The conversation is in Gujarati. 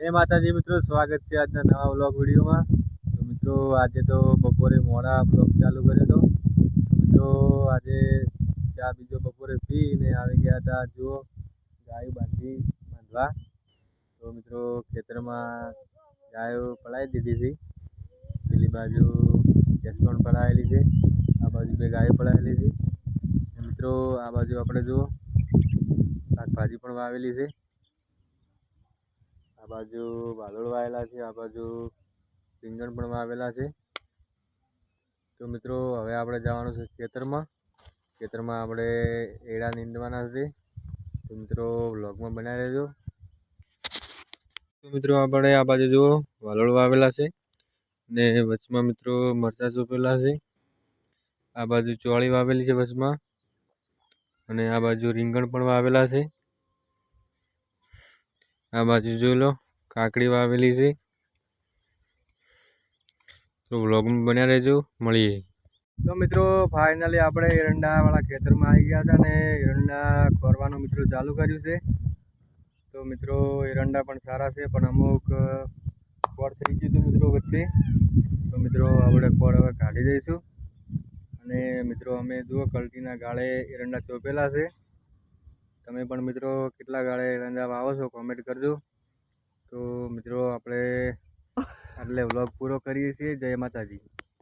જય માતાજી મિત્રો, સ્વાગત છે આજના નવા બ્લોગ વિડીયોમાં. તો મિત્રો, આજે તો બપોરે મોડા બ્લોગ ચાલુ કર્યો હતો. મિત્રો, આજે ચા બીજો બપોરે પીને આવી ગયા હતા. જુઓ, ગાયો બાંધી બાંધવા. તો મિત્રો, ખેતરમાં ગાયો પડાવી દીધી હતી. પેલી બાજુ કેસકોણ પડાવેલી છે. આ બાજુ બે ગાયો પડાવેલી છે. મિત્રો, આ બાજુ આપણે જુઓ, શાકભાજી પણ વાવેલી છે. બાજુ વાદળ વાવેલા છે, આ બાજુ રીંગણ પણ વાવેલા છે. તો મિત્રો, હવે આપણે જવાનું છે ખેતરમાં. ખેતરમાં આપણે એડા નીંદવાના છે. તો મિત્રો, વ્લોગમાં બનાવી લેજો તો મિત્રો, આપણે આ બાજુ જુઓ વાલોળ વાવેલા છે ને વચમાં મિત્રો મરચાં ચોપેલા છે. આ બાજુ ચોળી વાવેલી છે વચમાં અને આ બાજુ રીંગણ પણ વાવેલા છે. આ બાજુ જોઈ લો, કાકડી વાવેલી છે. તો વ્લોગમાં બન્યા રહેજો, મળીએ. તો મિત્રો ફાઇનલી આપણે એરંડાવાળા ખેતરમાં આવી ગયા હતા ને એરંડા ખોરવાનું મિત્રો ચાલુ કર્યું છે. તો મિત્રો, એરંડા પણ સારા છે, પણ અમુક કોડ થઈ ગયું હતું મિત્રો વચ્ચે. તો મિત્રો, આપણે કોડ હવે કાઢી દઈશું. અને મિત્રો, અમે જુઓ, કલટીના ગાળે એરંડા ચોપેલા છે. તમે પણ મિત્રો કેટલા ગાળે એરંડા વાવો છો? કોમેન્ટ કરજો. તો મિત્રો આપણે આટલે વ્લોગ પૂરો કરીએ છીએ. જય માતાજી.